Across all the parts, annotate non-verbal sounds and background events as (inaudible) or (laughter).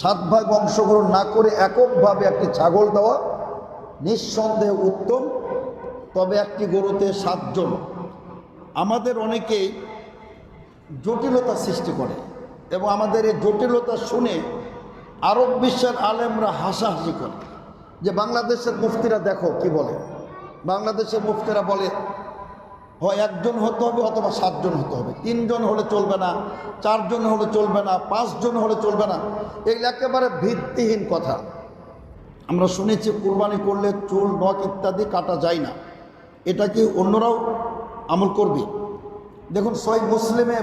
সাত ভাগ অংশগ্রহণ না করে এককভাবে একটি ছাগল দেওয়া নিঃসন্দেহে উত্তম, তবে একটি গরুতে সাতজন। আমাদের অনেকেই জটিলতা সৃষ্টি করে এবং আমাদের এই জটিলতা শুনে আরব বিশ্বের আলেমরা হাসাহাসি করে। যে বাংলাদেশের মুফতিরা দেখো কি বলে? বাংলাদেশের মুফতিরা বলে হয় একজন হতে হবে অথবা সাতজন হতে হবে। তিনজন হলে চলবে না, চারজন হলে চলবে না, পাঁচজন হলে চলবে না। এগুলো একেবারে ভিত্তিহীন কথা। আমরা শুনেছি, কুরবানি করলে চুল, নখ ইত্যাদি কাটা যায় না। এটা কি অন্যরাও আমল করবে? দেখুন, সই মুসলিমে,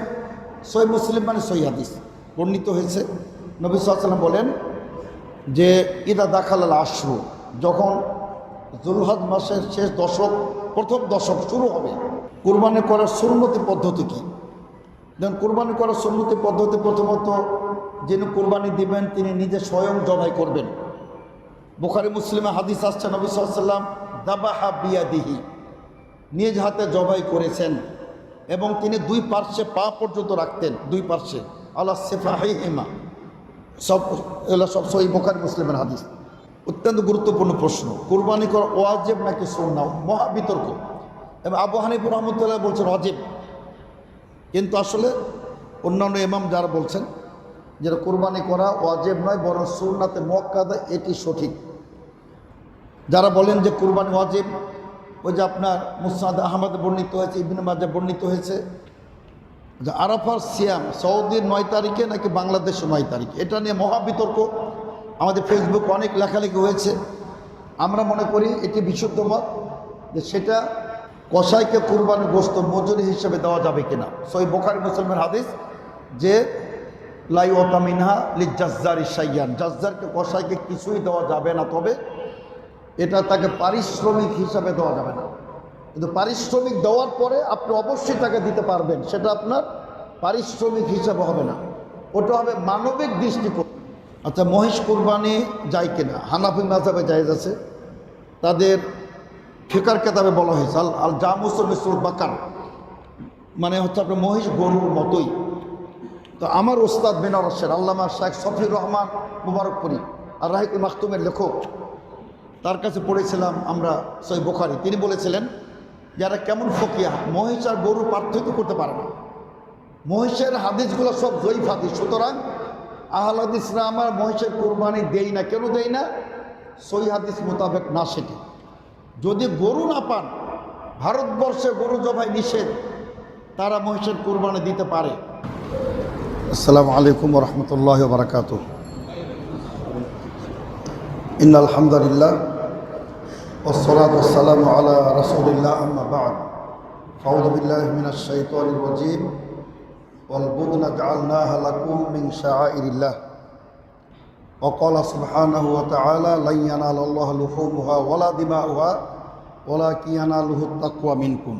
সই মুসলিম মানে সই হাদিস। বর্ণিত হয়েছে, নবী সাল্লাম বলেন যে, ইদা দাখালাল আশ্রু যখন জুলহাদ মাসের শেষ দশক, প্রথম দশক শুরু হবে কুরবানি করার সুন্নতি পদ্ধতি কী? দেখুন, কুরবানি করার সুন্নতি পদ্ধতি প্রথমত যিনি কুরবানি দিবেন, তিনি নিজে স্বয়ং জবাই করবেন। বুখারি, মুসলিমে হাদিস আসছে, নবী সাল্লাম দাবাহা বিয়াদিহি, নিজ হাতে জবাই করেছেন এবং তিনি দুই পার্শ্বে পা পর্যন্ত রাখতেন, দুই পার্শ্বে। আল্লাহ সেফাহি হেমা সব এগুলো সব সই বোখারি, মুসলিমের হাদিস। অত্যন্ত গুরুত্বপূর্ণ প্রশ্ন, কুরবানি করা ওয়াজেব নাকি সুন্না মহা বিতর্ক। এবং আবু হানিফুর রহমতুল্লাহ বলছেন অজেব। কিন্তু আসলে অন্যান্য ইমাম যারা বলছেন যেটা কোরবানি করা ওয়াজেব নয়, বরং সুন্নাতে মক্কাদা এটি সঠিক। যারা বলেন যে কুরবানি ওয়াজিব ওই যে আপনার মুসাদ আহমদ বর্ণিত হয়েছে, ইবিন মাজা বর্ণিত হয়েছে, যে আরাফার সিয়াম সৌদির নয় তারিখে নাকি বাংলাদেশের নয় তারিখে? এটা নিয়ে মহাবিতর্ক আমাদের ফেসবুক অনেক লেখালেখি হয়েছে। আমরা মনে করি এটি বিশুদ্ধ মত, যে সেটা কসাইকে কুরবানি গোস্ত মজুরি হিসেবে দেওয়া যাবে কিনা? সই বোখারি মুসলমের হাদিস যে, লাই ওতামিনহা লি জাজ্জার ইসাইয়ান জাজ্জারকে, কসাইকে কিছুই দেওয়া যাবে না, তবে এটা তাকে পারিশ্রমিক হিসাবে দেওয়া যাবে না। কিন্তু পারিশ্রমিক দেওয়ার পরে আপনি অবশ্যই তাকে দিতে পারবেন, সেটা আপনার পারিশ্রমিক হিসাবে হবে না। ওটা হবে মানবিক দৃষ্টিকোণ। আচ্ছা মহিষ কোরবানি যায় কিনা? হানাফি মাজাবে জায়েজ আছে। তাদের ফিকার কেতাবে বলা হয়েছে, আল আল জামুসুল মিসুল বাকার। মানে হচ্ছে আপনার মহিষ গরুর মতোই। তো আমার ওস্তাদ বেনারসের আল্লামা শেখ সফির রহমান মুবারকপুরি আর রাহিকুল মাহতুমের লেখক, তার কাছে পড়েছিলাম আমরা সই বোখারি। তিনি বলেছিলেন, যারা কেমন ফকিয়া, মহিষ আর গরু পার্থক্য করতে পারে না। মহিষের হাদিসগুলো সব জয়ীফ হাদিস। সুতরাং আহল হাদিসরা আমার মহিষের কোরবানি দেই না, কেন দেই না? সই হাদিস মোতাবেক না সেটি। যদি গরু না পান, ভারতবর্ষে গরু জবাই নিষেধ, তারা মহিষের কোরবানি দিতে পারে। আসসালামু আলাইকুম রহমতুল্লাহ বারকাত ইন আলহামদুলিল্লাহ ওসলাত ওসালাম আলা রসুলিল্লাহ আহমাবাদ ফাউদুবিল্লাহ মিনাশ শাইতানির وقال سبحانه وتعالى لن ينال الله لحومها ولا دماؤها ولكن يناله التقوى منكم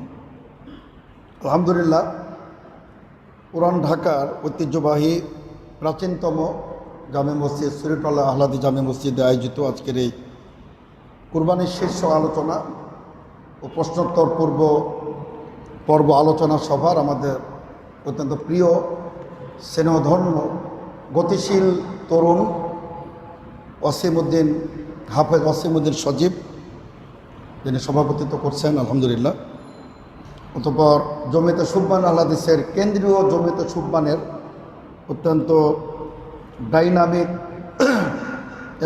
الحمد لله পুরান ঢাকার ঐতিহ্যবাহী প্রাচীনতম জামে মসজিদ সুরিটলা আহ্লাদি জামে মসজিদে আয়োজিত আজকের এই কুরবানির শীর্ষ আলোচনা ও প্রশ্নোত্তর পূর্ব পর্ব আলোচনা সভার আমাদের অত্যন্ত প্রিয় স্নেহধন্য গতিশীল তরুণ অসীমউদ্দিন হাফেজ অসীমউদ্দিন সজীব, যিনি সভাপতিত্ব করছেন, আলহামদুলিল্লাহ। অতপর জমিতে সুব্বান আহ্লাদিসের কেন্দ্রীয় জমিতে সুব্বানের অত্যন্ত ডাইনামিক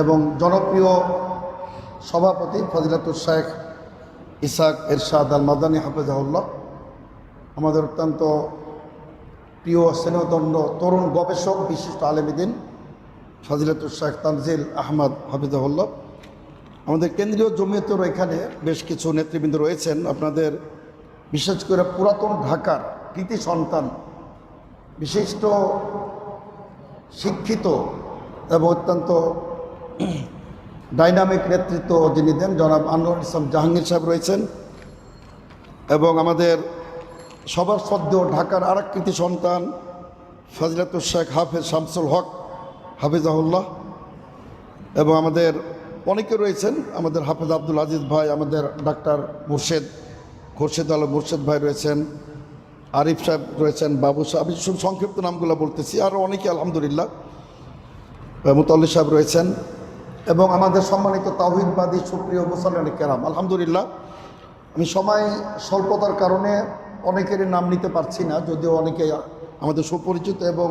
এবং জনপ্রিয় সভাপতি ফজিলাতুর শেখ ইসাক এরশাদ আল মাদানী হাফেজাহুল্লাহ। আমাদের অত্যন্ত প্রিয় স্নেহদণ্ড তরুণ গবেষক, বিশিষ্ট আলেমিদিন ফজিলাতুর শেখ তানজিল আহমদ হাফিজাহুল্লাহ। আমাদের কেন্দ্রীয় জমিয়তেরও এখানে বেশ কিছু নেতৃবৃন্দ রয়েছেন। আপনাদের বিশেষ করে পুরাতন ঢাকার কৃতি সন্তান, বিশিষ্ট শিক্ষিত এবং অত্যন্ত ডাইনামিক নেতৃত্ব যিনি দেন জনাব আনোয়ার ইসলাম জাহাঙ্গীর সাহেব রয়েছেন এবং আমাদের সবার সদ্য ঢাকার আরেক কৃতি সন্তান ফজলাতুর শেখ হাফেজ শামসুল হক। হাফিজাহুল্লাহ এবং আমাদের অনেকে রয়েছেন, আমাদের হাফেজ আব্দুল আজিজ ভাই, আমাদের ডাক্তার মুর্শেদ খোরশেদ আলম মুর্শেদ ভাই রয়েছেন, আরিফ সাহেব রয়েছেন, বাবু সাহেব, আমি সংক্ষিপ্ত নামগুলো বলতেছি আরও অনেকে আলহামদুলিল্লাহ মুতাল্লি সাহেব রয়েছেন, এবং আমাদের সম্মানিত তাহিদবাদী সুপ্রিয় মুসলমান কেরাম, আলহামদুলিল্লাহ, আমি সময় স্বল্পতার কারণে অনেকেরই নাম নিতে পারছি না, যদিও অনেকে আমাদের সুপরিচিত এবং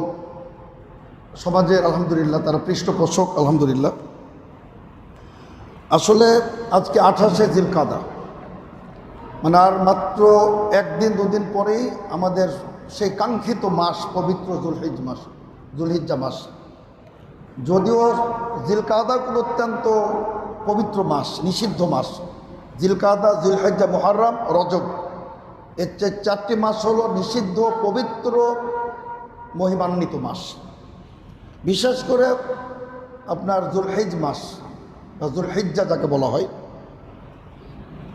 সমাজের আলহামদুলিল্লাহ, তারা পৃষ্ঠপোষক, আলহামদুলিল্লাহ। আসলে আজকে আঠাশে জিলকাদা মানে আর মাত্র একদিন, দুদিন পরেই আমাদের সেই কাঙ্ক্ষিত মাস, পবিত্র জুলহিজ মাস, জুলহিজ্জা মাস। যদিও জিলকাদাগুলো অত্যন্ত পবিত্র মাস, নিষিদ্ধ মাস। জিলকাদা, জুলহিজ্জা মোহারম রজব। এর চারটি মাস হলো নিষিদ্ধ, পবিত্র, মহিমান্বিত মাস। বিশেষ করে আপনার জুলহিজ মাস বা জুলহিজ্জা যাকে বলা হয়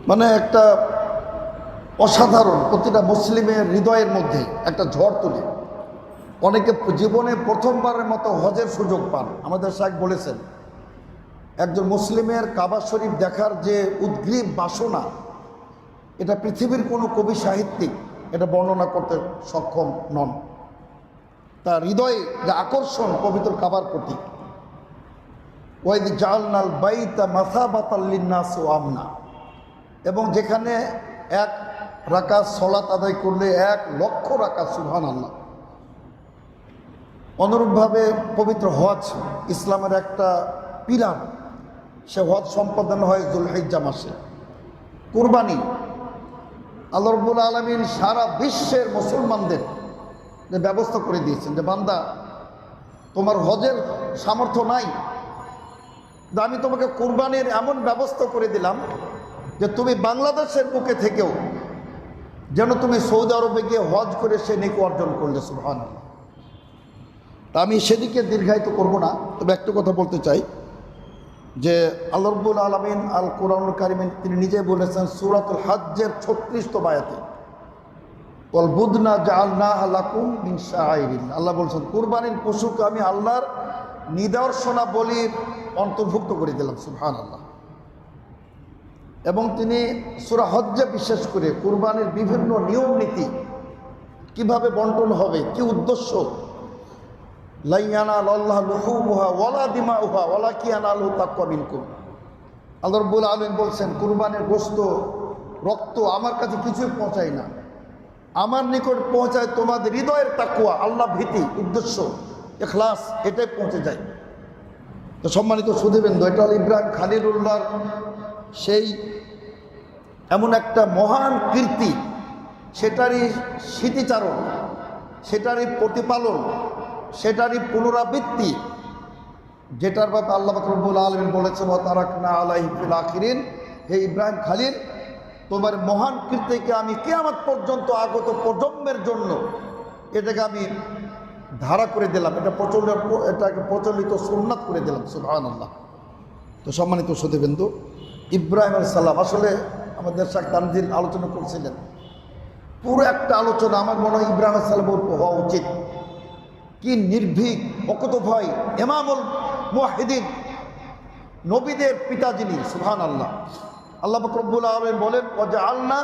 মানে একটা অসাধারণ প্রতিটা মুসলিমের হৃদয়ের মধ্যে একটা ঝড় তুলে। অনেকে জীবনে প্রথমবারের মতো হজের সুযোগ পান। আমাদের শাহ বলেছেন, একজন মুসলিমের কাবা শরীফ দেখার যে উদ্গ্রীব বাসনা, এটা পৃথিবীর কোনো কবি সাহিত্যিক এটা বর্ণনা করতে সক্ষম নন। তার হৃদয়ে যে আকর্ষণ পবিত্র কাবার প্রতি ওয়াইদ জালনাল বাইতা মাথা বাতাল্লিনাস ও আমনা। এবং যেখানে এক রাকাত সলাত আদায় করলে এক লক্ষ রাকাত সুহান আল্লাহ অনুরূপভাবে পবিত্র হজ ইসলামের একটা পিলার। সে হজ সম্পাদন হয় জুলহিজ্জা মাসে। কুরবানি। আল্লাহ রব্বুল আলমিন সারা বিশ্বের মুসলমানদের যে ব্যবস্থা করে দিয়েছেন যে, বান্দা, তোমার হজের সামর্থ্য নাই। আমি তোমাকে কুরবানির এমন ব্যবস্থা করে দিলাম যে, তুমি বাংলাদেশের বুকে থেকেও যেন তুমি সৌদি আরবে গিয়ে হজ করে সে নেকি অর্জন করলে সুহান তা আমি সেদিকে দীর্ঘায়িত করব না। তবে একটা কথা বলতে চাই যে, আল্লাহ রব্বুল আলমিন আল কোরআন কারিমিন তিনি নিজে বলেছেন, সুরাতুল হাজ্জের ছত্রিশত বায়াতে কল বুদনা জালনা আলাকুম মিন শাআইরিল্লাহ আল্লাহ বলছেন, কুরবানির পশুকে আমি আল্লাহর নিদর্শনা বলির অন্তর্ভুক্ত করে দিলাম সুবহান আল্লাহ এবং তিনি সুরা হজ্জে বিশেষ করে কুরবানির বিভিন্ন নিয়ম নীতি কীভাবে বন্টন হবে, কি উদ্দেশ্য? লাইয়ানা আল্লাহ লুহুমুহা ওয়ালা দিমা উহা ওয়ালা কিয়ানা আলহু তাকুয়া মিনকুম। আল্লাহ রব্বুল আলম বলছেন, কুরবানের গোস্ত রক্ত আমার কাছে কিছুই পৌঁছায় না। আমার নিকট পৌঁছায় তোমাদের হৃদয়ের তাকুয়া, আল্লাহ ভীতি, উদ্দেশ্য, এখলাস, এটাই পৌঁছে যায়। তো সম্মানিত সুদীবেন্দু এটা ইব্রাহিম খালিলুল্লাহর সেই এমন একটা মহান কীর্তি, সেটারই স্মৃতিচারণ, সেটারই প্রতিপালন, সেটারই পুনরাবৃত্তি, যেটার ব্যাপারে আল্লাহ রব্বুল আলমিন বলেছেন ও তারাকনা আলাইফুল আখিরিন হে ইব্রাহিম খালিল তোমার মহান কীর্তিকে আমি কেয়ামত পর্যন্ত আগত প্রজন্মের জন্য এটাকে আমি ধারা করে দিলাম। এটা প্রচলিত, এটাকে প্রচলিত সুন্নাত করে দিলাম সুবহান আল্লাহ তো সম্মানিত সতীবিন্দু, ইব্রাহিম সাল্লাম আসলে আমাদের শাক তানজিল আলোচনা করছিলেন। পুরো একটা আলোচনা আমার মনে হয় ইব্রাহিম উপর হওয়া উচিত। কি নির্ভীক অকত ভয় এমামুল মুহিদিন নবীদের পিতা যিনি সুহান আল্লাহ আল্লাহ বকরবুল আলম বলেন যে আল্লাহ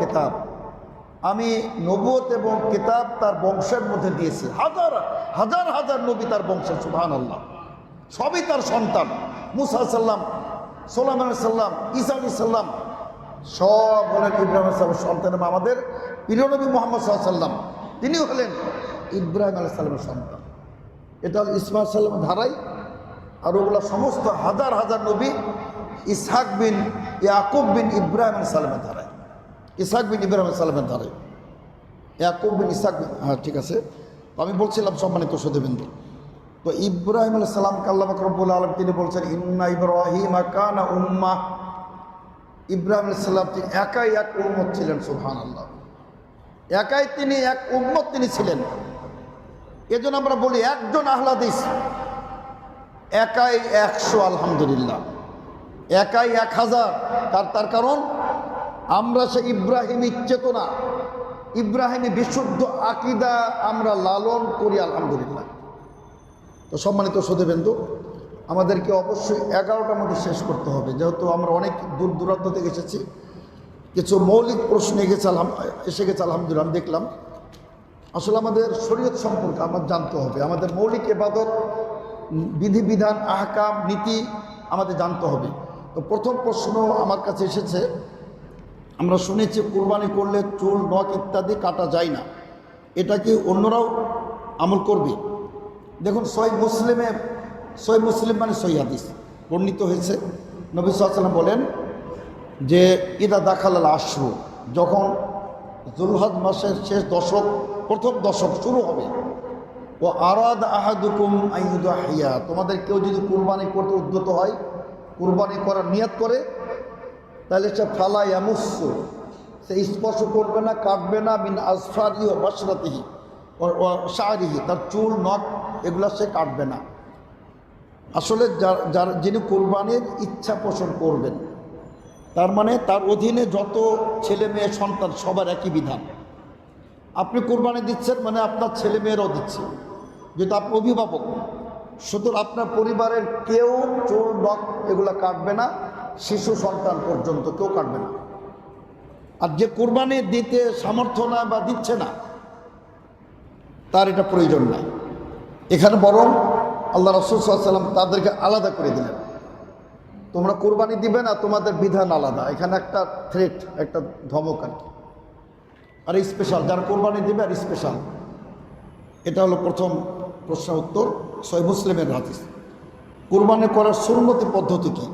কিতাব। আমি নবুয়ত এবং কিতাব তার বংশের মধ্যে দিয়েছি। হাজার হাজার হাজার নবী তার বংশের সুহান আল্লাহ সবই তার সন্তান। মুসা সাল্লাম সোলাম সাল্লাম আলী সাল্লাম সব হলেন ইব্রাহিম সাল্লামের সন্তান এবং আমাদের প্রিয় মোহাম্মদ সাল্লাম। তিনিও হলেন ইব্রাহিম আলাহ সাল্লামের সন্তান। এটা হল ইসমাল সাল্লামের ধারাই। আর ওগুলো সমস্ত হাজার হাজার নবী ইসহাক বিন ইয়াকুব বিন ইব্রাহিম আলাহ সাল্লামের ধারায়। ইসহাক বিন ইব্রাহিম সাল্লামের ধারায়। ইয়াকুব বিন ইসাক হ্যাঁ ঠিক আছে। আমি বলছিলাম সম্মানিত সদীবিন্দু তো ইব্রাহিম আলাহ সাল্লামকে আল্লাহ রব্বুল আলম তিনি বলছেন, ইন্না ইব্রাহিম কানা উম্মা। ইব্রাহিম সাল্লাম তিনি একাই এক উম্মত ছিলেন সুহান আল্লাহ একাই তিনি এক উম্মত তিনি ছিলেন। এজন্য আমরা বলি একজন আহ্লাদিস একাই একশো, আলহামদুলিল্লাহ। একাই এক হাজার। তার তার কারণ, আমরা সে ইব্রাহিমী চেতনা ইব্রাহিমী বিশুদ্ধ আকিদা আমরা লালন করি, আলহামদুলিল্লাহ। তো সম্মানিত সদেবেন্দু আমাদেরকে অবশ্যই এগারোটার মধ্যে শেষ করতে হবে। যেহেতু আমরা অনেক দূর দূরান্ত থেকে এসেছি, কিছু মৌলিক প্রশ্ন এসেছে আলহাম, এসে গেছে, আলহামদুলিল্লাহ, আমি দেখলাম। আসলে আমাদের শরীয়ত সম্পর্কে আমার জানতে হবে। আমাদের মৌলিক এবাদত বিধিবিধান, আহকাম, নীতি আমাদের জানতে হবে। তো প্রথম প্রশ্ন আমার কাছে এসেছে, আমরা শুনেছি কোরবানি করলে চুল, নখ ইত্যাদি কাটা যায় না। এটা কি অন্যরাও আমল করবে? দেখুন সই মুসলিমে সই মুসলিম মানে সই হাদিস। বর্ণিত হয়েছে, নবী সাল্লাম বলেন যে, ইদা দাখালাল আশ্রু যখন জুলহাদ মাসের শেষ দশক, প্রথম দশক শুরু হবে ও আরাদ আহাদুকুম আইদা হিয়া তোমাদের কেউ যদি কুরবানি করতে উদ্যত হয়, কুরবানি করার নিয়ত করে, তাহলে সে ফালা ইয়ামুসু সে স্পর্শ করবে না, কাটবে না, মিন আসফারি ও বাসরাতিহি শাহরিহি। তার চুল, নখ, এগুলো সে কাটবে না। আসলে যার, যিনি কোরবানির ইচ্ছা পোষণ করবেন, তার মানে তার অধীনে যত ছেলে মেয়ে, সন্তান, সবার একই বিধান। আপনি কোরবানি দিচ্ছেন মানে আপনার ছেলে মেয়েরাও দিচ্ছে। যেহেতু আপনি অভিভাবক, সুতরাং আপনার পরিবারের কেউ চোর ডক এগুলো কাটবে না, শিশু সন্তান পর্যন্ত কেউ কাটবে না। আর যে কোরবানি দিতে সামর্থ্য না বা দিচ্ছে না, তার এটা প্রয়োজন নাই। এখানে বরং আল্লাহ রসুল সাল্লাম তাদেরকে আলাদা করে দিলেন। তোমরা কোরবানি দিবে না, তোমাদের বিধান আলাদা। এখানে একটা থ্রেট একটা ধমক আর কি। আর স্পেশাল যারা কোরবানি দিবে আর স্পেশাল এটা হলো প্রথম প্রশ্ন উত্তর সই মুসলিমের হাদিস। কোরবানি করার সুন্নতি পদ্ধতি কী?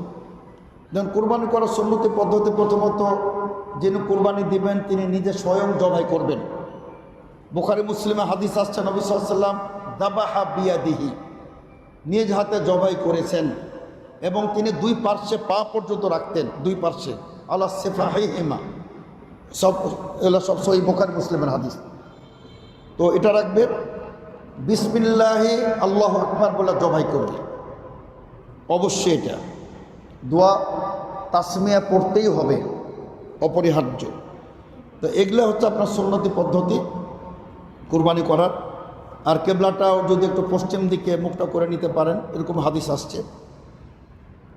যেমন কোরবানি করার সুন্নতি পদ্ধতি প্রথমত, যিনি কোরবানি দিবেন, তিনি নিজে স্বয়ং জবাই করবেন। বোখারি, মুসলিমে হাদিস আসছে, নবী সাল্লাম দাবাহা বিয়াদিহি, নিজ হাতে জবাই করেছেন এবং তিনি দুই পার্শ্বে পা পর্যন্ত রাখতেন, দুই পার্শ্বে। আল্লাহ সেফাহি হেমা সব এগুলো সব সই বোখারি, মুসলিমের হাদিস। তো এটা রাখবে বিসমিল্লাহি, আল্লাহ আকবার বলে জবাই করবে। অবশ্যই এটা। দোয়া তাসমিয়া পড়তেই হবে, অপরিহার্য। তো এগুলো হচ্ছে আপনার সুন্নতি পদ্ধতি, কুরবানি করার। আর কেবলাটাও যদি একটু পশ্চিম দিকে মুখটা করে নিতে পারেন, এরকম হাদিস আসছে।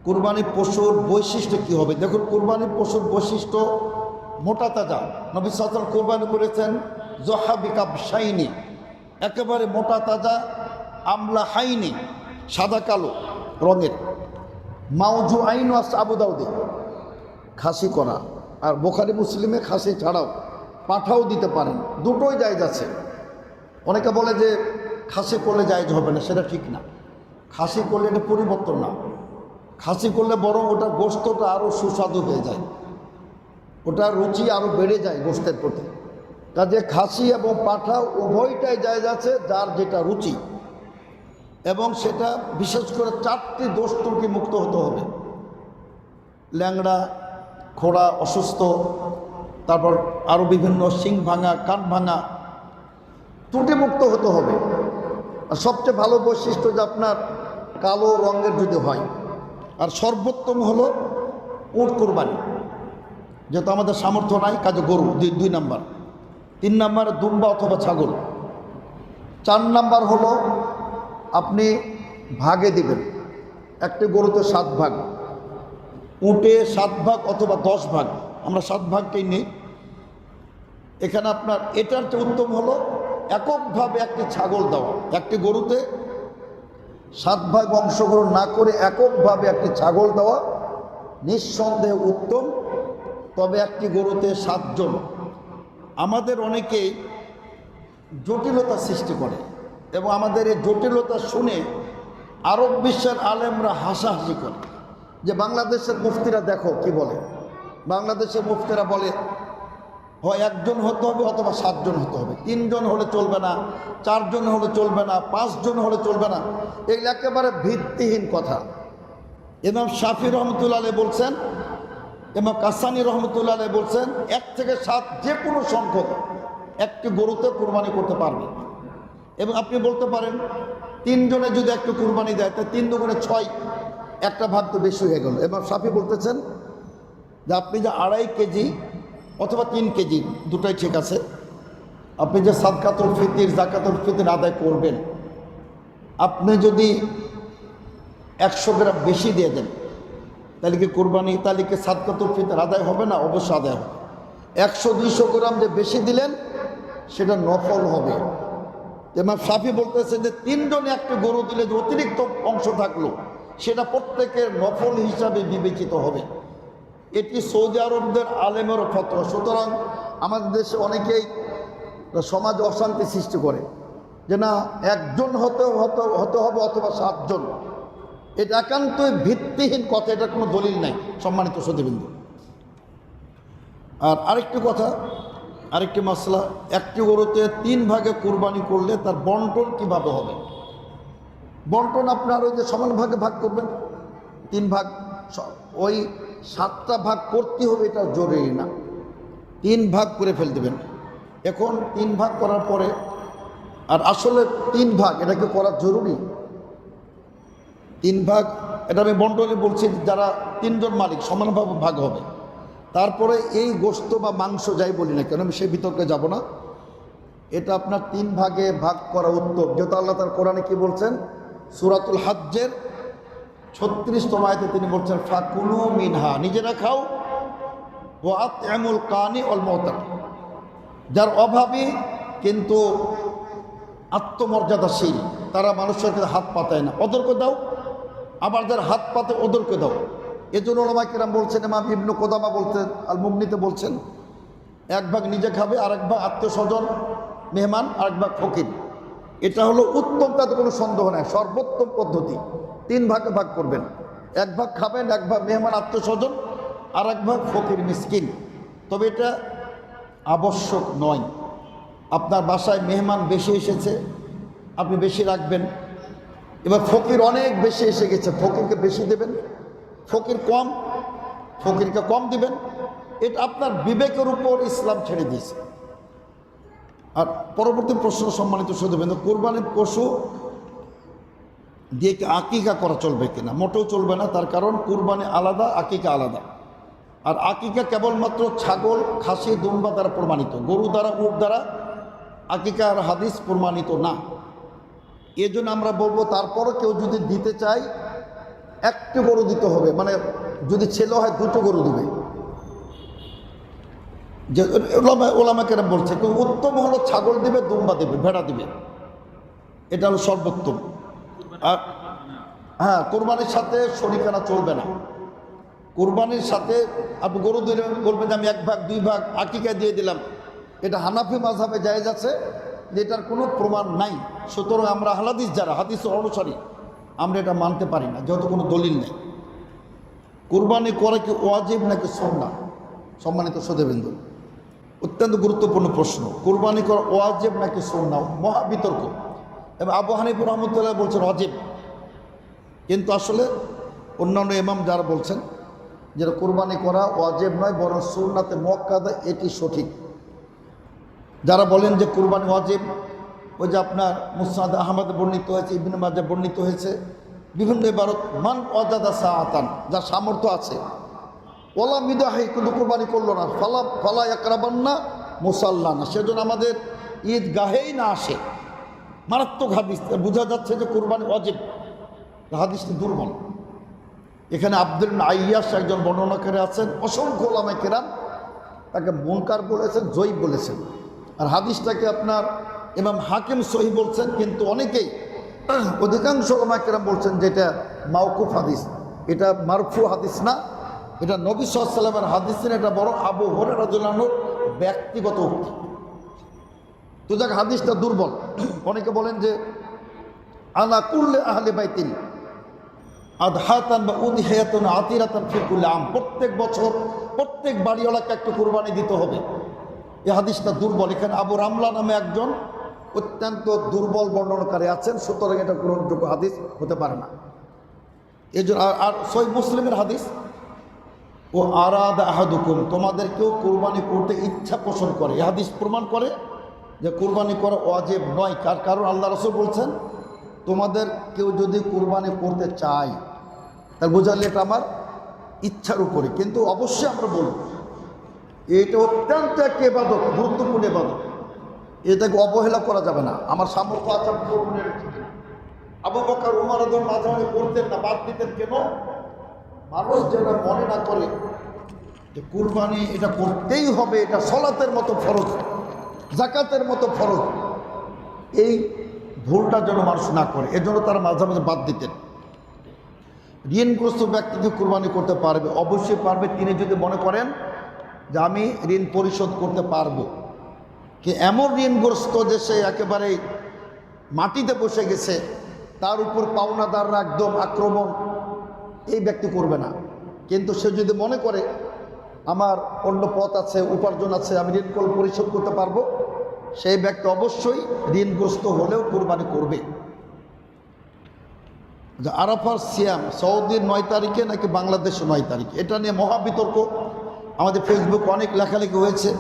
কুরবানি পশুর বৈশিষ্ট্য কি হবে? দেখুন কুরবানি পশুর বৈশিষ্ট্য মোটা তাজা। নবী সাল কোরবানি করেছেন জহাবিকাব শাইনি। একেবারে মোটা তাজা আমলা হাইনি, সাদা কালো রঙের। মাউজু আইন আস আবু দাউদে। খাসি করা। আর বোখারি মুসলিমে খাসি ছাড়াও পাঠাও দিতে পারেন। দুটোই জায়জ আছে। অনেকে বলে যে খাসি করলে জায়জ হবে না, সেটা ঠিক না। খাসি করলে এটা পরিবর্তন না। খাসি করলে বরং ওটা গোস্তটা আরও সুস্বাদু হয়ে যায়। ওটার রুচি আরও বেড়ে যায় গোস্তের প্রতি। কাজে খাসি এবং পাঠা উভয়টাই জায়জ আছে, যার যেটা রুচি। এবং সেটা বিশেষ করে চারটি দোষ ত্রুটি মুক্ত হতে হবে। ল্যাংড়া, খোড়া, অসুস্থ, তারপর আরও বিভিন্ন শিং ভাঙা কান ভাঙা ত্রুটিমুক্ত হতে হবে। আর সবচেয়ে ভালো বৈশিষ্ট্য যে আপনার কালো রঙের যদি হয়, আর সর্বোত্তম হলো উট কোরবানি। যেহেতু আমাদের সামর্থ্য নাই, কাজে গরু দুই নাম্বার। তিন নাম্বার দুম্বা অথবা ছাগল। চার নাম্বার হলো আপনি ভাগে দিবেন। একটি গরুতে সাত ভাগ, উটে সাত ভাগ অথবা দশ ভাগ। আমরা সাত ভাগটাই নিই। এখানে আপনার এটার চেয়ে উত্তম হলো এককভাবে একটি ছাগল দেওয়া। একটি গরুতে সাত ভাগ অংশগ্রহণ না করে এককভাবে একটি ছাগল দেওয়া নিঃসন্দেহে উত্তম। তবে একটি গরুতে সাতজন আমাদের অনেকেই জটিলতা সৃষ্টি করে এবং আমাদের এই জটিলতা শুনে আরব বিশ্বের আলেমরা হাসাহাসি করে যে বাংলাদেশের মুফতিরা দেখো কি বলে। বাংলাদেশের মুফতিরা বলে, হয় একজন হতে হবে অথবা সাতজন হতে হবে। তিনজন হলে চলবে না, চারজন হলে চলবে না, পাঁচজন হলে চলবে না। এগুলো একেবারে ভিত্তিহীন কথা। ইমাম শাফি রহমতুল্লাহ বলছেন এবং কাসানি রহমতুল্লাহ বলছেন, এক থেকে সাত যে কোনো সংখ্যক একটি গরুতে কোরবানি করতে পারবে। এবং আপনি বলতে পারেন, তিনজনে যদি একটু কোরবানি দেয় তা তিন দুগুণে ছয় একটা ভাগ তো বেশি হয়ে গেল। এবং সাফি বলতেছেন যে আপনি যে আড়াই কেজি অথবা তিন কেজি, দুটাই ঠিক আছে। আপনি যে সাদকাতুল ফিতির, জাকাতুল ফিতির আদায় করবেন, আপনি যদি একশো গ্রাম বেশি দিয়ে দেন তাহলে কি কোরবানি, তাহলে কি সাদকাতুল ফিতর আদায় হবে না? অবশ্য আদায় হবে। একশো, দুইশো গ্রাম যে বেশি দিলেন, সেটা নফল হবে। এমাম সাফি বলতেছে যে তিনজনে একটা গরু দিলে যে অতিরিক্ত অংশ থাকল, সেটা প্রত্যেকের নফল হিসাবে বিবেচিত হবে। এটি সৌদি আরবদের আলেমেরও ফতোয়া। সুতরাং আমাদের দেশে অনেকেই সমাজ অশান্তি সৃষ্টি করে যে না, একজন হতে হতে হতে হবে অথবা সাতজন। এটা একান্তই ভিত্তিহীন কথা এটা কোনো দলিল নাই, সম্মানিত সতীবিন্দু আর আরেকটি কথা, আরেকটি মশলা একটি গরুতে তিন ভাগে কোরবানি করলে তার বন্টন কীভাবে হবে? বন্টন আপনার ওই যে সমান ভাগে ভাগ করবেন, তিন ভাগ ওই সাতটা ভাগ করতে হবে, এটা জরুরি না। তিন ভাগ করে ফেল দেবেন। এখন তিন ভাগ করার পরে, আর আসলে তিন ভাগ, এটা কি করা জরুরি? তিন ভাগ, এটা আমি বন্টনে বলছি, যারা তিনজন মালিক, সমানভাবে ভাগ হবে। তারপরে এই গোস্ত বা মাংস যাই বলি না কেন, আমি সেই বিতর্কে যাব না। এটা আপনার তিন ভাগে ভাগ করা উত্তম। যেহেতু আল্লাহ তার কোরআনে কি বলছেন? সুরাতুল হাজ্জের ছত্রিশতম আয়তে তিনি বলছেন, ফাকুলু মিনহা নিজেরা খাও। ও আত কানি অল যার অভাবী কিন্তু আত্মমর্যাদাশীল। তারা মানুষের হাত পাতায় না। অতর্ক দাও। আবার যার হাত পাতে ওদেরকে দাও। এজন্য ওলামা কিরাম বলছেন এমাম ইবনু কোদামা বলতে আল মুগনিতে বলছেন, এক ভাগ নিজে খাবে আর এক ভাগ আত্মীয় স্বজন মেহমান আর এক ভাগ ফকির। এটা হলো উত্তম, তাতে কোনো সন্দেহ নাই। সর্বোত্তম পদ্ধতি। তিন ভাগে ভাগ করবেন। এক ভাগ খাবেন, এক ভাগ মেহমান আত্মীয় স্বজন আর এক ভাগ ফকির, মিসকিন। তবে এটা আবশ্যক নয়। আপনার বাসায় মেহমান বেশি এসেছে, আপনি বেশি রাখবেন। এবার ফকির অনেক বেশি এসে গেছে। ফকিরকে বেশি দেবেন, ফকির কম, ফকিরকে কম দিবেন। এটা আপনার বিবেকের উপর ইসলাম ছেড়ে দিয়েছে। আর পরবর্তী প্রশ্ন সম্মানিত সুদেবেন কোরবানির পশু দিয়ে আকিকা করা চলবে কিনা? মোটেও চলবে না, তার কারণ কুরবানি আলাদা, আকিকা আলাদা। আর আকিকা কেবলমাত্র ছাগল, খাসি, দুম্বা দ্বারা প্রমাণিত। গরু দ্বারা, উট দ্বারা আকিকার হাদিস প্রমাণিত না। এই জন্য আমরা বলব, তারপরও কেউ যদি দিতে চায়, একটি গরু দিতে হবে। মানে যদি ছেলে হয়, দুটো গরু দিবে। যে ওলামা ওলামাকেরা বলছে, কেউ উত্তম হলো ছাগল দিবে, দুম্বা দিবে, ভেড়া দিবে। এটা হলো সর্বোত্তম। আর হ্যাঁ কোরবানির সাথে শরিকানা চলবে না। কোরবানির সাথে আপনি গরু দিলে বলবেন যে আমি এক ভাগ, দুই ভাগ আকিকা দিয়ে দিলাম। এটা হানাফি মাঝাবে জায়েজ আছে। এটার কোনো প্রমাণ নাই। সুতরাং আমরা হালাদিস যারা, হাদিস অনুসারী, আমরা এটা মানতে পারি না, যেহেতু কোনো দলিল নেই। কোরবানি করা কি ওয়াজিব নাকি সন্না সম্মানিত সদেবেন্দু অত্যন্ত গুরুত্বপূর্ণ প্রশ্ন। কোরবানি করা ওয়াজিব নাকি সন্না মহা বিতর্ক। এবং আবু হানিফুর রহমতুল্লাহ বলছেন অজিব কিন্তু আসলে অন্যান্য ইমাম যারা বলছেন যে কোরবানি করা ওয়াজেব নয়, বরং সুন্নাতে মক্কাদা এটি সঠিক। যারা বলেন যে কোরবানি ওয়াজেব, ওই যে আপনার মুসাদ আহমদ বর্ণিত হয়েছে, ইবিন মাজা বর্ণিত হয়েছে, বিভিন্ন ইবারত, মান অজাদা সাহাতান যার সামর্থ্য আছে। ওলা মিদাহি কিন্তু কোরবানি করল না, ফালা ফালা একরাবান্না মুসাল্লা না সেজন্য আমাদের ঈদ গাহেই না আসে। মারাত্মক হাদিস, বোঝা যাচ্ছে যে কোরবানি অজেব হাদিসটি দুর্বল। এখানে আব্দুল আইয়াস একজন বর্ণনাকারী আছেন, অসংখ্য ওলামে কেরাম তাকে মুনকার বলেছেন, জয়ী বলেছেন। আর হাদিসটাকে আপনার এমাম হাকিম সহি বলছেন, কিন্তু অনেকেই (clears throat) অধিকাংশ ওলামা কেরাম বলছেন যে এটা মাউকুফ হাদিস। এটা মারফু হাদিস না, এটা নবী সাল্লামের হাদিস না এটা বড় আবু হরে রাজুল্লাহর ব্যক্তিগত উক্তি। তো যাক, হাদিসটা দুর্বল। (clears throat) অনেকে বলেন যে আনা কুল্লে আহলে বাইতিল আদহাতান বা উদহেয়াতন আতিরাতান ফিকুল আম। প্রত্যেক বছর প্রত্যেক বাড়িওয়ালাকে একটা কোরবানি দিতে হবে। এই হাদিসটা দুর্বল। এখানে আবু রামলা নামে একজন অত্যন্ত দুর্বল বর্ণনাকারী আছেন, সুতরাং এটা গ্রহণযোগ্য হাদিস হতে পারে না। এই জন্য আর- সই মুসলিমের হাদিস, ও আরাদ আহাদুকুম তোমাদের কেউ কোরবানি করতে ইচ্ছা পোষণ করে। এই হাদিস প্রমাণ করে যে কোরবানি করা অজেব নয়। কার কারণ? আল্লাহ রসুল বলছেন, তোমাদের কেউ যদি কোরবানি করতে চায় তাহলে বোঝালে এটা আমার ইচ্ছার উপরে কিন্তু অবশ্যই আমরা বলব এটা অত্যন্ত একটি এবাদত গুরুত্বপূর্ণ এবাদত এটাকে অবহেলা করা যাবে না। আমার সামর্থ্য আছে। আবু বকর, উমার মাঝে মাঝে করতেন না, বাদ দিতেন কেন? মানুষ যেন মনে না করে যে কুরবানি এটা করতেই হবে, এটা সলাতের মতো ফরজ জাকাতের মতো ফরজ। এই ভুলটা যেন মানুষ না করে, এজন্য তারা মাঝে মাঝে বাদ দিতেন। ঋণগ্রস্ত ব্যক্তি যদি কোরবানি করতে পারবে, অবশ্যই পারবে। তিনি যদি মনে করেন যে আমি ঋণ পরিশোধ করতে পারব। কি এমন ঋণগ্রস্ত সে একেবারে মাটিতে বসে গেছে, তার উপর পাওনাদাররা একদম আক্রমণ, এই ব্যক্তি করবে না। কিন্তু সে যদি মনে করে, আমার অন্য পথ আছে, উপার্জন আছে, আমি ঋণ কল পরিশোধ করতে পারব, সেই ব্যক্তি অবশ্যই ঋণগ্রস্ত হলেও কোরবানি করবে। আরাফার সিয়াম সৌদির নয় তারিখে নাকি বাংলাদেশের নয় তারিখে, এটা নিয়ে মহাবিতর্ক। আমাদের ফেসবুক অনেক লেখালেখি হয়েছে।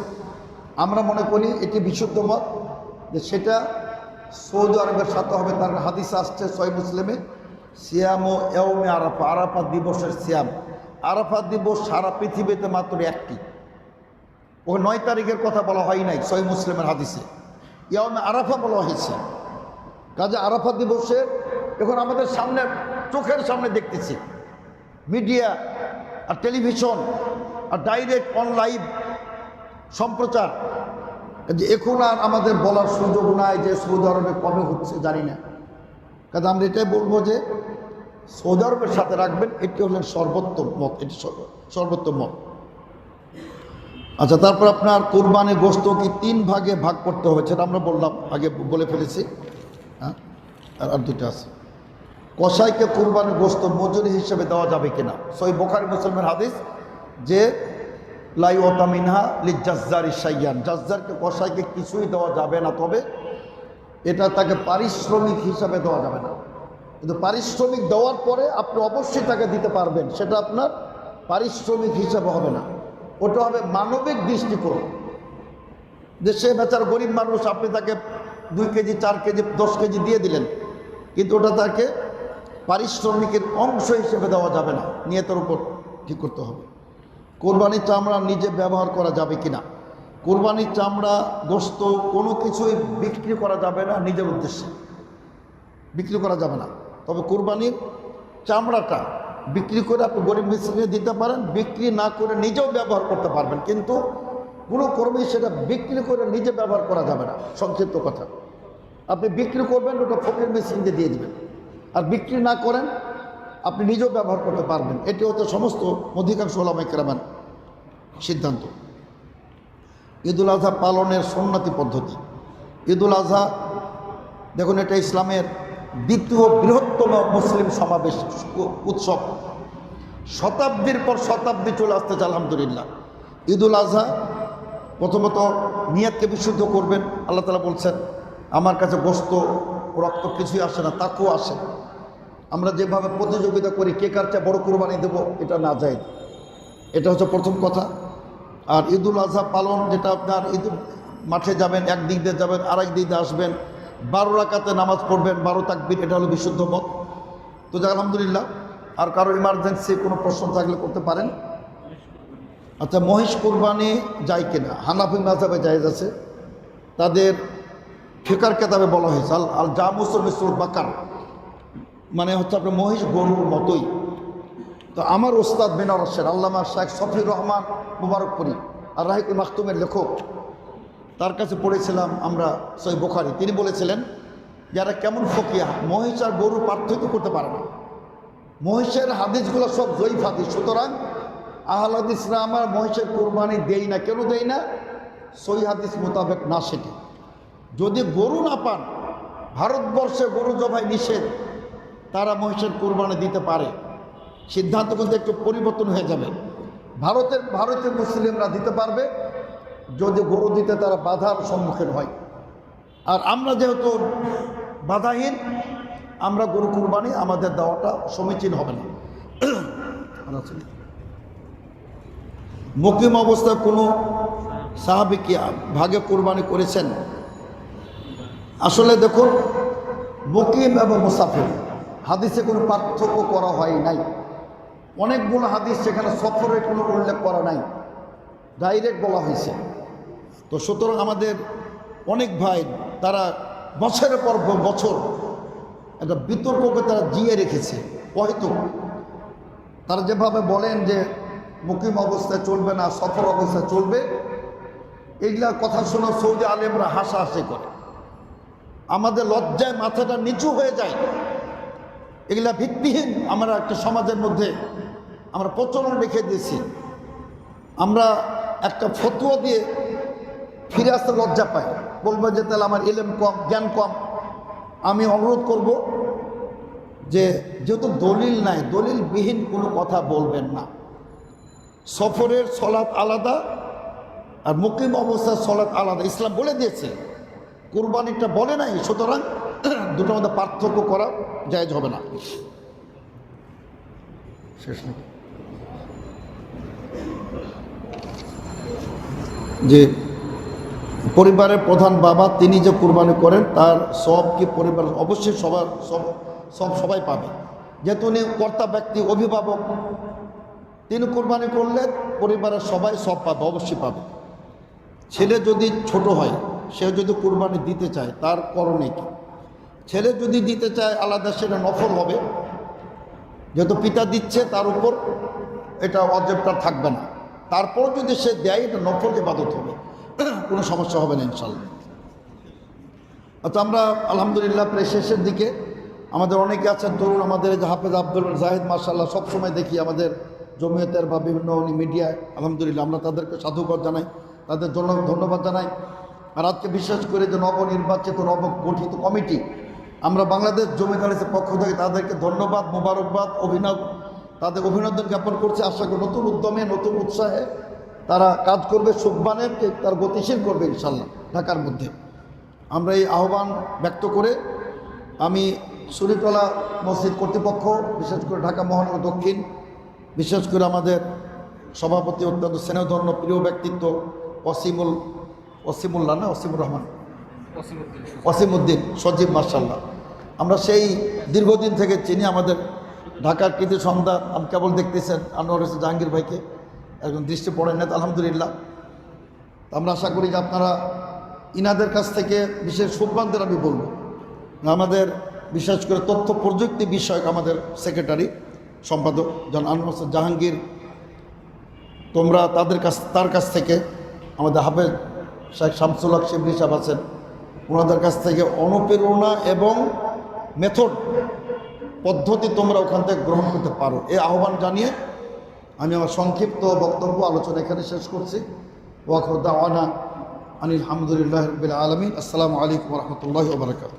আমরা মনে করি এটি বিশুদ্ধ মত যে সেটা সৌদি আরবের সাথে হবে। তার হাদিস আসছে ছয় মুসলিমে, সিয়াম ও এওমে আরাফা। আরাফা দিবসের সিয়াম। আরাফা দিবস সারা পৃথিবীতে মাত্র একটি। ও নয় তারিখের কথা বলা হয় নাই ছয় মুসলিমের হাদিসে। ইয়ামে আরাফা বলা হয়েছে। কাজে আরাফা দিবসের এখন আমাদের সামনে, চোখের সামনে দেখতেছি। মিডিয়া আর টেলিভিশন আর ডাইরেক্ট অন লাইভ সম্প্রচার যে এখন আর আমাদের বলার সুযোগ নাই যে সৌদি আরবে কবে হচ্ছে, জানি না। কাজে আমরা এটাই বলব যে সৌদি আরবের সাথে রাখবেন, এটি হলেন সর্বোত্তম মত, এটি সর্ব- সর্বোত্তম মত। আচ্ছা তারপর আপনার কোরবানি গোস্ত কি তিন ভাগে ভাগ করতে হবে, সেটা আমরা বললাম, আগে বলে ফেলেছি। হ্যাঁ? আর দুটো আছে। কসাইকে কোরবানি গোস্ত মজুরি হিসেবে দেওয়া যাবে কিনা? সই বোখারি মুসলমান হাদিস। যে লাই ওতামিনহা লি জাজ্জারি সাইয়ান জাজ্জারকে, কসাইকে কিছুই দেওয়া যাবে না, তবে এটা তাকে পারিশ্রমিক হিসাবে দেওয়া যাবে না। কিন্তু পারিশ্রমিক দেওয়ার পরে আপনি অবশ্যই তাকে দিতে পারবেন, সেটা আপনার পারিশ্রমিক হিসাবে হবে না। ওটা হবে মানবিক দৃষ্টিকোণ। যে সে বেচার গরিব মানুষ, আপনি তাকে দুই কেজি, চার কেজি, দশ কেজি দিয়ে দিলেন, কিন্তু ওটা তাকে পারিশ্রমিকের অংশ হিসেবে দেওয়া যাবে না। নিয়তের উপর ঠিক করতে হবে? কোরবানির চামড়া নিজে ব্যবহার করা যাবে কিনা? কোরবানির চামড়া, গোস্ত, কোনো কিছুই বিক্রি করা যাবে না নিজের উদ্দেশ্যে। বিক্রি করা যাবে না। তবে কোরবানির চামড়াটা বিক্রি করে আপনি গরিব মিস্ত্রিকে দিতে পারেন, বিক্রি না করে নিজেও ব্যবহার করতে পারবেন। কিন্তু কোনো কর্মী সেটা বিক্রি করে নিজে ব্যবহার করা যাবে না। সংক্ষিপ্ত কথা। আপনি বিক্রি করবেন, ওটা ফকির মেশিনকে দিয়ে দেবেন। আর বিক্রি না করেন আপনি নিজেও ব্যবহার করতে পারবেন। এটি হচ্ছে সমস্ত অধিকাংশ ওলামাই কেরামান সিদ্ধান্ত। ঈদুল আজহা পালনের সন্ন্যাতি পদ্ধতি। ঈদুল আজহা, দেখুন, এটা ইসলামের দ্বিতীয় বৃহত্তম মুসলিম সমাবেশ উৎসব। শতাব্দীর পর শতাব্দী চলে আসতেছে, আলহামদুলিল্লাহ। ঈদুল আজহা প্রথমত নিয়াতকে বিশুদ্ধ করবেন। আল্লাহ তালা বলছেন, আমার কাছে গোস্ত রক্ত কিছুই আসে না তাকেও আসে। আমরা যেভাবে প্রতিযোগিতা করি, কে কারটা বড় কোরবানি দেবো, এটা না যায়। এটা হচ্ছে প্রথম কথা। আর ঈদুল আজহা পালন যেটা আপনার ঈদ মাঠে যাবেন এক দিক দিয়ে যাবেন, আরেক দিক দিয়ে আসবেন, বারো রাকাতে নামাজ পড়বেন, বারো তাকবির, এটা হলো বিশুদ্ধ মত। তো যাক, আলহামদুলিল্লাহ, আর কারও ইমার্জেন্সি কোনো প্রশ্ন থাকলে করতে পারেন। আচ্ছা মহিষ কোরবানি যায় কিনা? হানাফি মাজাবে জায়েজ আছে। তাদের ফেকার কেতাবে বলা হয়েছে, আল আল জামুসুল মিসুল বাকার। মানে হচ্ছে আপনার মহিষ গরুর মতোই। তো আমার ওস্তাদ বেনার হোসেন, আল্লামা শাহ সফির রহমান মুবারকপুরি আর রাহিকুল মাহতুমের লেখক, তার কাছে পড়েছিলাম আমরা সই বোখারি। তিনি বলেছিলেন, যারা কেমন ফকিয়া, মহিষ আর গরুর পার্থক্য করতে পারে না। মহিষের হাদিসগুলো সব জয়ীফ হাদিস। সুতরাং আহল হাদিসরা আমার মহিষের কোরবানি দেই না, কেন দেই না? সই হাদিস মোতাবেক না শেখে যদি গরু না পান, ভারতবর্ষে গরু জবাই নিষেধ। তারা মহিষের কোরবানি দিতে পারে। সিদ্ধান্ত কিন্তু একটু পরিবর্তন হয়ে যাবে। ভারতের ভারতের মুসলিমরা দিতে পারবে, যদি গরু দিতে তারা বাধার সম্মুখীন হয়। আর আমরা যেহেতু বাধাহীন, আমরা গরু কুরবানি আমাদের দেওয়াটা সমীচীন হবে না। মুকিম অবস্থায় কোনো সাহাবি কি ভাগে কোরবানি করেছেন? আসলে দেখুন, মুকিম এবং মুসাফির হাদিসে কোনো পার্থক্য করা হয় নাই। অনেকগুলো হাদিস সেখানে সফরের কোনো উল্লেখ করা নাই। ডাইরেক্ট বলা হয়েছে। তো সুতরাং আমাদের অনেক ভাই, তারা বছরের পর বছর একটা বিতর্ককে তারা জিয়ে রেখেছে। হয়তো তারা যেভাবে বলেন যে মুকিম অবস্থায় চলবে না, সফর অবস্থায় চলবে এগুলা কথা শোনা সৌদি আলেমরা হাসাহাসি করে। আমাদের লজ্জায় মাথাটা নিচু হয়ে যায়। এগুলা ভিত্তিহীন আমরা একটা সমাজের মধ্যে আমরা প্রচলন রেখে দিয়েছি। আমরা একটা ফতুয়া দিয়ে ফিরে আসতে লজ্জা পাই। বলব যে তাহলে আমার এলেম কম, জ্ঞান কম। আমি অনুরোধ করব যে যেহেতু দলিল নাই, দলিলবিহীন কোনো কথা বলবেন না। সফরের সলাৎ আলাদা আর মুকিম অবস্থার সলাৎ আলাদা। ইসলাম বলে দিয়েছে, কোরবানিটা বলে নাই, সুতরাং দুটোর মধ্যে পার্থক্য করা জায়জ হবে না। শেষ নাকি? যে পরিবারের প্রধান বাবা, তিনি যে কুরবানি করেন, তার সব কি পরিবার অবশ্যই সবার, সব সব সবাই পাবে। যেহেতু উনি কর্তা ব্যক্তি, অভিভাবক, তিনি কুরবানি করলে পরিবারের সবাই সব পাবে, অবশ্যই পাবে। ছেলে যদি ছোট হয়, সে যদি কুরবানি দিতে চায়, তার করণে কি? ছেলে যদি দিতে চায় আলাদা, সেটা নফল হবে। যেহেতু পিতা দিচ্ছে, তার উপর এটা অজেবটা থাকবে না। তারপর যদি সে দেয়, এটা নফল ইবাদত হবে। (clears throat) কোনো সমস্যা হবে না ইনশাল্লাহ আচ্ছা আমরা আলহামদুলিল্লাহ প্রায় শেষের দিকে। আমাদের অনেকে আছেন, তরুণ, আমাদের হাফেজ আব্দুল জাহিদ মার্শাল্লাহ সবসময় দেখি আমাদের জমিয়তের বা বিভিন্ন মিডিয়ায়। আলহামদুলিল্লাহ, আমরা তাদেরকে সাধুবাদ জানাই, তাদের জন্য ধন্যবাদ জানাই। আর আজকে বিশ্বাস করে যে নবনির্বাচিত, নবগঠিত কমিটি আমরা বাংলাদেশ জমি কালিসের পক্ষ থেকে তাদেরকে ধন্যবাদ, মোবারকবাদ, অভিনব, তাদের অভিনন্দন জ্ঞাপন করছে। আশা করি নতুন উদ্যমে, নতুন উৎসাহে তারা কাজ করবে সুখবানে তার গতিশীল করবে ইনশাল্লাহ ঢাকার মধ্যে। আমরা এই আহ্বান ব্যক্ত করে আমি সুরিতলা মসজিদ কর্তৃপক্ষ, বিশেষ করে ঢাকা মহানগর দক্ষিণ, বিশেষ করে আমাদের সভাপতি অত্যন্ত স্নেহধন্য, প্রিয় ব্যক্তিত্ব অসিমুল, অসিমুল্লাহ না, অসিমুর রহমান। অসিমুদ্দিন সজীব মার্শাল্লাহ আমরা সেই দীর্ঘদিন থেকে চিনি আমাদের ঢাকার কৃতি সন্ধ্যা। আমি কেবল দেখতেছেন আনোয়ার হোসেন জাহাঙ্গীর ভাইকে, একজন দৃষ্টি পড়েন না আলহামদুলিল্লাহ। আমরা আশা করি যে আপনারা ইনাদের কাছ থেকে বিশেষ সুব্বান্তের আমি বলব। আমাদের বিশেষ করে তথ্য প্রযুক্তি বিষয়ক আমাদের সেক্রেটারি, সম্পাদক জন আনোয়ার হোসেন জাহাঙ্গীর। তোমরা তাদের কাছ, তার কাছ থেকে আমাদের হাফেজ শেখ শামসুল হক শিবলি সাহেব আছেন। ওনাদের কাছ থেকে অনুপ্রেরণা এবং মেথড পদ্ধতি তোমরা ওখান থেকে গ্রহণ করতে পারো। এই আহ্বান জানিয়ে আমি আমার সংক্ষিপ্ত বক্তব্য, আলোচনা এখানে শেষ করছি। ওয়াখরুদ্দাওয়ানা আনিল হামদুলিল্লাহ রবিল আলমিন। আসসালামু আলাইকুম রহমতুল্লাহ বারকাত